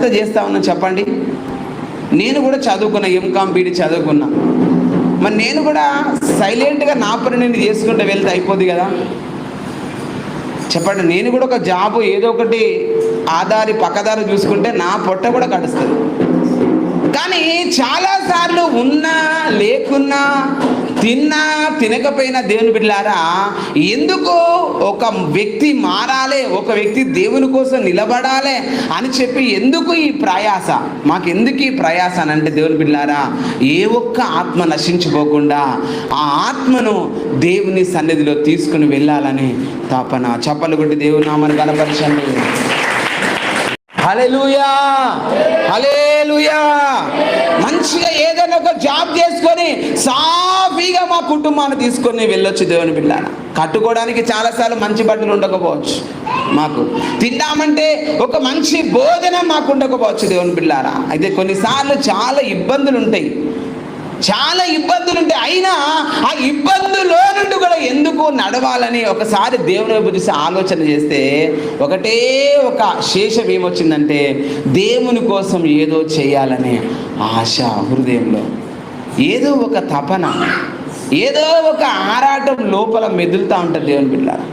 ఎంత చేస్తా ఉన్నా చెప్పండి. నేను కూడా చదువుకున్నా ఎంకామ్ బీడీ చదువుకున్నా. మరి నేను కూడా సైలెంట్గా నా పని నేను చేసుకుంటూ వెళ్తే అయిపోద్ది కదా. చెప్పండి నేను కూడా ఒక జాబు ఏదో ఒకటి ఆధారి పక్కదారి చూసుకుంటే నా పొట్ట కూడా కడుస్తుంది. కానీ చాలాసార్లు ఉన్నా లేకున్నా తిన్నా తినకపోయినా దేవుని బిడ్డారా ఎందుకు ఒక వ్యక్తి మారాలి ఒక వ్యక్తి దేవుని కోసం నిలబడాలి అని చెప్పి ఎందుకు ఈ ప్రయాస? మాకు ఎందుకు ఈ ప్రయాస అని అంటే దేవుని బిడ్డారా ఏ ఒక్క ఆత్మ నశించిపోకుండా ఆ ఆత్మను దేవుని సన్నిధిలో తీసుకుని వెళ్ళాలని తపన. చప్పలు కొట్టి దేవుని నామని కనపరచండి లూయా హలే లూయా సాఫీగా మా కుటుంబాన్ని తీసుకొని వెళ్ళొచ్చు దేవుని బిడ్డ కట్టుకోవడానికి చాలాసార్లు మంచి బట్టలు ఉండకపోవచ్చు మాకు. తిందామంటే ఒక మంచి బోధన మాకు ఉండకపోవచ్చు దేవుని బిళ్ళారా అయితే కొన్నిసార్లు చాలా ఇబ్బందులు ఉంటాయి. చాలా ఇబ్బందులు ఉంటాయి. అయినా ఆ ఇబ్బందులో నుండి కూడా ఎందుకు నడవాలని ఒకసారి దేవుని వైపు చూసి ఆలోచన చేస్తే ఒకటే ఒక శేషం ఏమొచ్చిందంటే దేవుని కోసం ఏదో చేయాలనే ఆశ హృదయంలో. ఏదో ఒక తపన ఏదో ఒక ఆరాటం లోపల మెదులుతూ ఉంటుంది దేవుని బిడ్డారా.